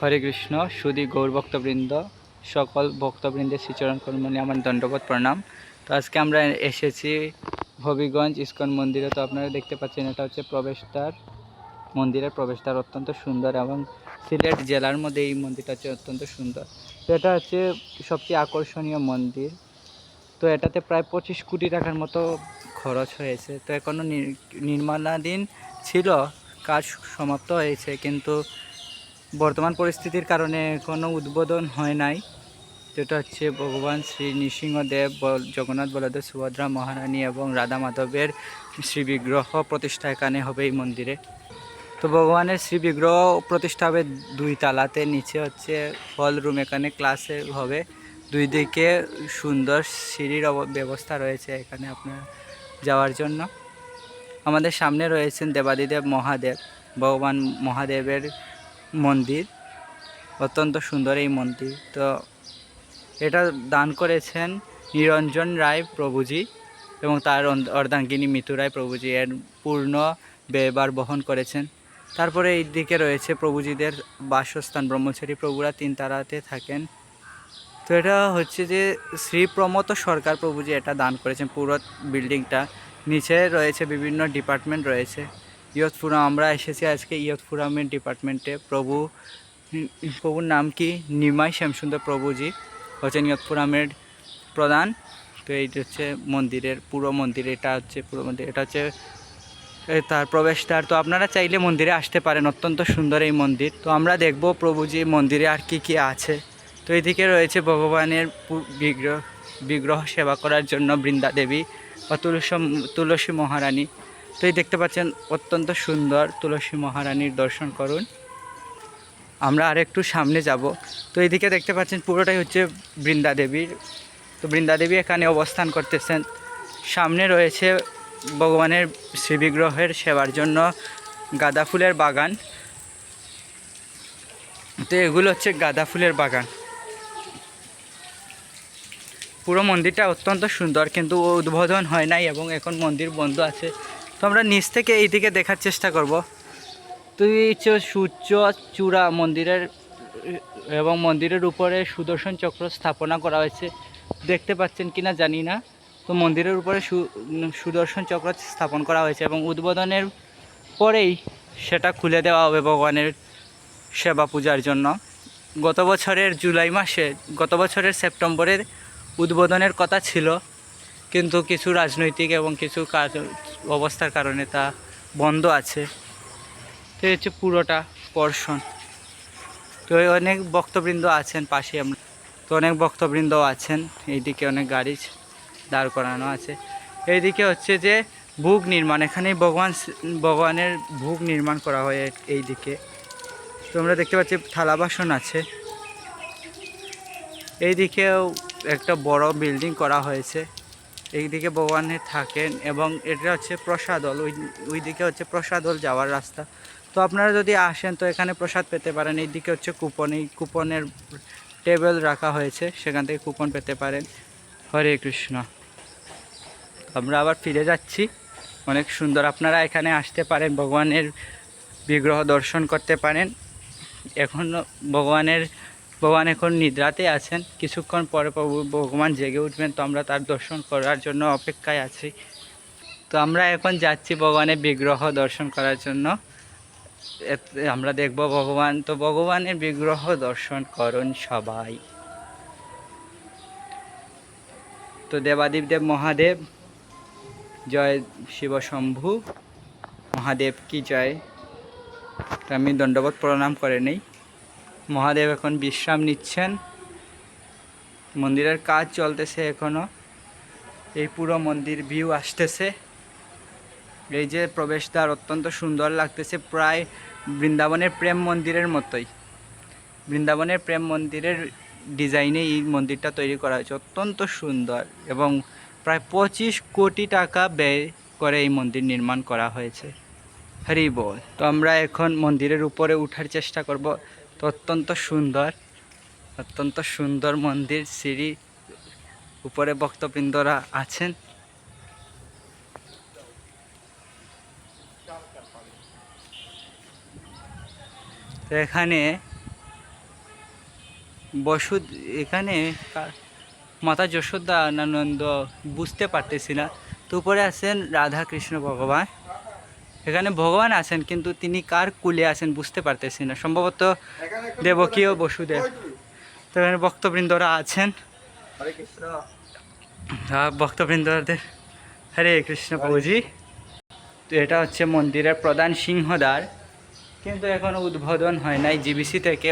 হরে কৃষ্ণ সুদী গৌর ভক্তবৃন্দ, সকল ভক্তবৃন্দের শ্রীচরণ কর্মণি আমার দণ্ডবোধ প্রণাম। তো আজকে আমরা এসেছি হবিগঞ্জ ইস্কন মন্দিরে। তো আপনারা দেখতে পাচ্ছেন, এটা হচ্ছে প্রবেশদ্বার। মন্দিরের প্রবেশদ্বার অত্যন্ত সুন্দর এবং সিলেট জেলার মধ্যে এই মন্দিরটা হচ্ছে অত্যন্ত সুন্দর। তো এটা হচ্ছে সবচেয়ে আকর্ষণীয় মন্দির। তো এটাতে প্রায় পঁচিশ কোটি টাকার মতো খরচ হয়েছে। তো এখনও নির্মাণাধীন ছিল, কাজ সমাপ্ত হয়েছে, কিন্তু বর্তমান পরিস্থিতির কারণে কোনো উদ্বোধন হয় নাই। যেটা হচ্ছে ভগবান শ্রী নৃসিংহদেব জগন্নাথ বলদেব, সুভদ্রা মহারানী এবং রাধা মাধবের শ্রী বিগ্রহ প্রতিষ্ঠা এখানে হবে এই মন্দিরে। তো ভগবানের শ্রী বিগ্রহ প্রতিষ্ঠা হবে দুই তালাতে। নিচে হচ্ছে হল রুম, এখানে ক্লাসে হবে। দুই দিকে সুন্দর সিঁড়ির ব্যবস্থা রয়েছে এখানে আপনার যাওয়ার জন্য। আমাদের সামনে রয়েছেন দেবাদিদেব মহাদেব। ভগবান মহাদেবের মন্দির। অত্যন্ত সুন্দর এই মন্দির। তো এটা দান করেছেন নিরঞ্জন রায় প্রভুজি এবং তার অর্ধাঙ্গিনী মিতু রায় প্রভুজি। এর পূর্ণ ব্যয়বার বহন করেছেন। তারপরে এই দিকে রয়েছে প্রভুজিদের বাসস্থান। ব্রহ্মচারী প্রভুরা তিন তারাতে থাকেন। তো এটা হচ্ছে যে শ্রী প্রমত সরকার প্রভুজি এটা দান করেছেন। পুরো বিল্ডিংটা নিচে রয়েছে বিভিন্ন ডিপার্টমেন্ট রয়েছে। ইয়ত ফোরাম আমরা এসেছি আজকে ইয়ত ফোরামের ডিপার্টমেন্টে প্রভু, প্রভুর নাম কি? নিমাই শ্যামসুন্দর প্রভুজি হচ্ছেন ইয়ত ফোরামের প্রধান। তো এইটা হচ্ছে মন্দিরের, পুরো মন্দির এটা হচ্ছে পুরো মন্দির, এটা হচ্ছে তার প্রবেশদ্বার। তো আপনারা চাইলে মন্দিরে আসতে পারেন, অত্যন্ত সুন্দর এই মন্দির। তো আমরা দেখব প্রভুজি মন্দিরে আর কি কি আছে। তো এদিকে রয়েছে ভগবানের বিগ্রহ বিগ্রহ সেবা করার জন্য বৃন্দা দেবী বা তুলসী তুলসী মহারানী। তো এই দেখতে পাচ্ছেন অত্যন্ত সুন্দর তুলসী মহারানীর দর্শন করুন। আমরা আর একটু সামনে যাব। তো এইদিকে দেখতে পাচ্ছেন পুরোটাই হচ্ছে বৃন্দা দেবীর। তো বৃন্দা দেবী এখানে অবস্থান করতেছেন। সামনে রয়েছে ভগবানের শ্রী বিগ্রহের সেবার জন্য গাঁদা ফুলের বাগান। তো এগুলো হচ্ছে গাঁদা ফুলের বাগান। পুরো মন্দিরটা অত্যন্ত সুন্দর, কিন্তু উদ্বোধন হয় নাই এবং এখন মন্দির বন্ধ আছে। তো আমরা নিচ থেকে এই দিকে দেখার চেষ্টা করব। তো এই সূর্য, চূড়া মন্দিরের, এবং মন্দিরের উপরে সুদর্শন চক্র স্থাপনা করা হয়েছে। দেখতে পাচ্ছেন কিনা জানি না। তো মন্দিরের উপরে সুদর্শন চক্র স্থাপন করা হয়েছে এবং উদ্বোধনের পরেই সেটা খুলে দেওয়া হবে ভগবানের সেবা পূজার জন্য। গত বছরের জুলাই মাসে, গত বছরের সেপ্টেম্বরের উদ্বোধনের কথা ছিল। কিন্তু কিছু রাজনৈতিক এবং কিছু কাজ, অবস্থার কারণে তা বন্ধ আছে। তো হচ্ছে পুরোটা পর্ষণ তো অনেক ভক্তবৃন্দ আছেন পাশে আমরা। তো অনেক ভক্তবৃন্দ আছেন, এইদিকে অনেক গাড়ি দাঁড় করানো আছে। এইদিকে হচ্ছে যে ভোগ নির্মাণ এখানে ভগবান ভগবানের ভোগ নির্মাণ করা হয় এই দিকে তো আমরা দেখতে পাচ্ছি থালা বাসন আছে। এইদিকেও একটা বড় বিল্ডিং করা হয়েছে। এইদিকে ভগবানের থাকেন এবং এটা হচ্ছে প্রসাদল, ওই ওই দিকে হচ্ছে প্রসাদল যাওয়ার রাস্তা। তো আপনারা যদি আসেন, তো এখানে প্রসাদ পেতে পারেন। এইদিকে হচ্ছে কুপন এই কুপনের টেবিল রাখা হয়েছে, সেখান থেকে কুপন পেতে পারেন। হরে কৃষ্ণ। আমরা আবার ফিরে যাচ্ছি। অনেক সুন্দর, আপনারা এখানে আসতে পারেন, ভগবানের বিগ্রহ দর্শন করতে পারেন। এখন ভগবানের ভগবান এখন নিদ্রাতে আছেন। কিছুক্ষণ পরে ভগবান জেগে উঠবেন। তো আমরা তার দর্শন করার জন্য অপেক্ষায় আছি। তো আমরা এখন যাচ্ছি ভগবানের বিগ্রহ দর্শন করার জন্য। আমরা দেখব ভগবান। তো ভগবানের বিগ্রহ দর্শন করুন সবাই। তো দেবাদিব দেব মহাদেব, জয় শিব শম্ভু। মহাদেব কি জয়? আমি দণ্ডবোধ প্রণাম করে নেই। মহাদেব এখন বিশ্রাম নিচ্ছেন। মন্দিরের কাজ চলতেছে এখনও। এই পুরো মন্দির ভিউ আসতেছে। এই যে প্রবেশদ্বার অত্যন্ত সুন্দর লাগতেছে, প্রায় বৃন্দাবনের প্রেম মন্দিরের মতোই। বৃন্দাবনের প্রেম মন্দিরের ডিজাইনে এই মন্দিরটা তৈরি করা হয়েছে, অত্যন্ত সুন্দর এবং প্রায় পঁচিশ কোটি টাকা ব্যয় করে এই মন্দির নির্মাণ করা হয়েছে। হরি বল। তো আমরা এখন মন্দিরের উপরে উঠার চেষ্টা করব। তো অত্যন্ত সুন্দর অত্যন্ত সুন্দর মন্দির, সিঁড়ি উপরে ভক্তবৃন্দরা আছেন। এখানে বসু এখানে মাতা যশোদা আনন্দ বুঝতে পারতেছি না। তো উপরে আছেন রাধা কৃষ্ণ ভগবান। এখানে ভগবান আছেন কিন্তু তিনি কার কুলে আছেন বুঝতে পারতেছি না। সম্ভবত দেবকীয় বসুদেব। তো এখানে ভক্তবৃন্দরা আছেন। ভক্তবৃন্দদের হরে কৃষ্ণ প্রভুজি। তো এটা হচ্ছে মন্দিরের প্রধান সিংহদ্বার। কিন্তু এখনও উদ্বোধন হয় নাই। জিবিসি থেকে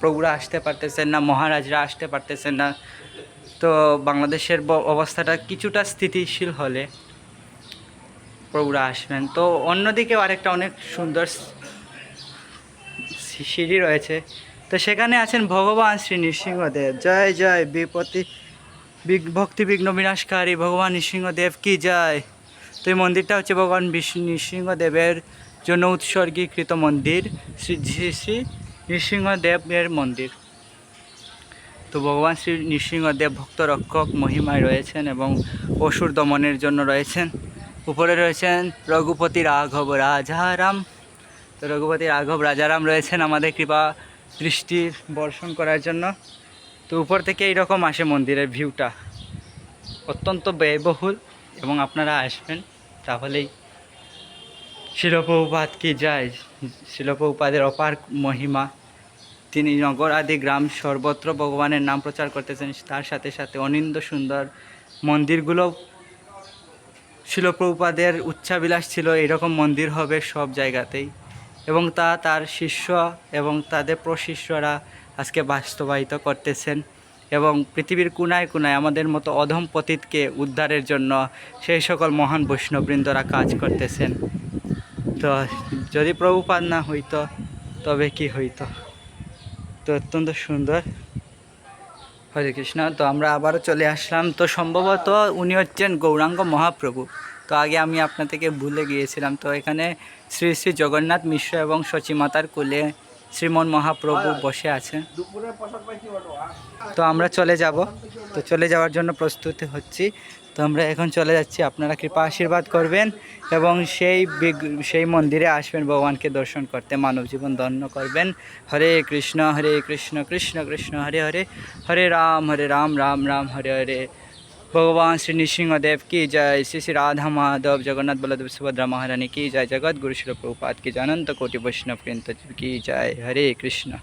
প্রভুরা আসতে পারতেছেন না মহারাজরা আসতে পারতেছেন না। তো বাংলাদেশের অবস্থাটা কিছুটা স্থিতিশীল হলে প্রভুরা আসবেন। তো অন্যদিকে আরেকটা অনেক সুন্দর সিঁড়ি রয়েছে। তো সেখানে আছেন ভগবান শ্রী নৃসিংহদেব। জয় জয়, বিপত্তি, বিগ- ভক্তি বিঘ্ন বিনাশকারী ভগবান নৃসিংহদেব কি যায় তো এই মন্দিরটা হচ্ছে ভগবান নৃসিংহদেবের জন্য উৎসর্গীকৃত মন্দির। শ্রী শ্রী নৃসিংহদেবের মন্দির। তো ভগবান শ্রী নৃসিংহদেব ভক্ত রক্ষক মহিমায় রয়েছেন এবং অসুর দমনের জন্য রয়েছেন। উপরে রয়েছেন রঘুপতি রাঘব রাজারাম। তো রঘুপতি রাঘব রাজারাম রয়েছেন আমাদের কৃপা দৃষ্টির বর্ষণ করার জন্য। তো উপর থেকে এইরকম আসে মন্দিরের ভিউটা। অত্যন্ত ব্যয়বহুল এবং আপনারা আসবেন, তাহলেই শিলপ্রপাত কি যায়? শিলপ্রপাদের অপার মহিমা। তিনি নগর আদি গ্রাম সর্বত্র ভগবানের নাম প্রচার করতেছেন। তার সাথে সাথে অনিন্দ সুন্দর মন্দিরগুলো শিলপ্রপাদের উচ্চাবিলাস ছিল এরকম মন্দির হবে সব জায়গাতেই। এবং তা তার শিষ্য এবং তাদের প্রশিষ্যরা আজকে বাস্তবায়িত করতেছেন এবং পৃথিবীর কোনায় কোনায় আমাদের মতো অধম পতিতকে উদ্ধারের জন্য সেই সকল মহান বৈষ্ণববৃন্দরা কাজ করতেছেন। তো যদি প্রভুপাদ না হইতো, তবে কি হইতো? তো অত্যন্ত সুন্দর হরে কৃষ্ণ। তো আমরা আবারও চলে আসলাম। তো সম্ভবত উনি হচ্ছেন গৌরাঙ্গ মহাপ্রভু। তো আগে আমি আপনাদেরকে ভুলে গিয়েছিলাম। তো এখানে শ্রী শ্রী জগন্নাথ মিশ্র এবং সচিমাতার কোলে শ্রীমন মহাপ্রভু বসে আছেন তো আমরা চলে যাব। তো চলে যাওয়ার জন্য প্রস্তুতি হচ্ছি। তো আমরা এখন চলে যাচ্ছি। আপনারা কৃপা আশীর্বাদ করবেন এবং সেই বিগ- সেই মন্দিরে আসবেন ভগবানকে দর্শন করতে মানব জীবন ধন্য করবেন। হরে কৃষ্ণ হরে কৃষ্ণ কৃষ্ণ কৃষ্ণ হরে হরে হরে রাম হরে রাম রাম রাম হরে হরে। ভগবান শ্রী নৃসিংহদেব কি জয় শ্রী শ্রী রাধা মাধব জগন্নাথ বলদেব সুভদ্রা মহারানী কি জয় জগৎ গুরু শিল প্রভুপাত কি জয় অনন্ত কোটি বৈষ্ণব কৃন্ত কি জয় হরে কৃষ্ণ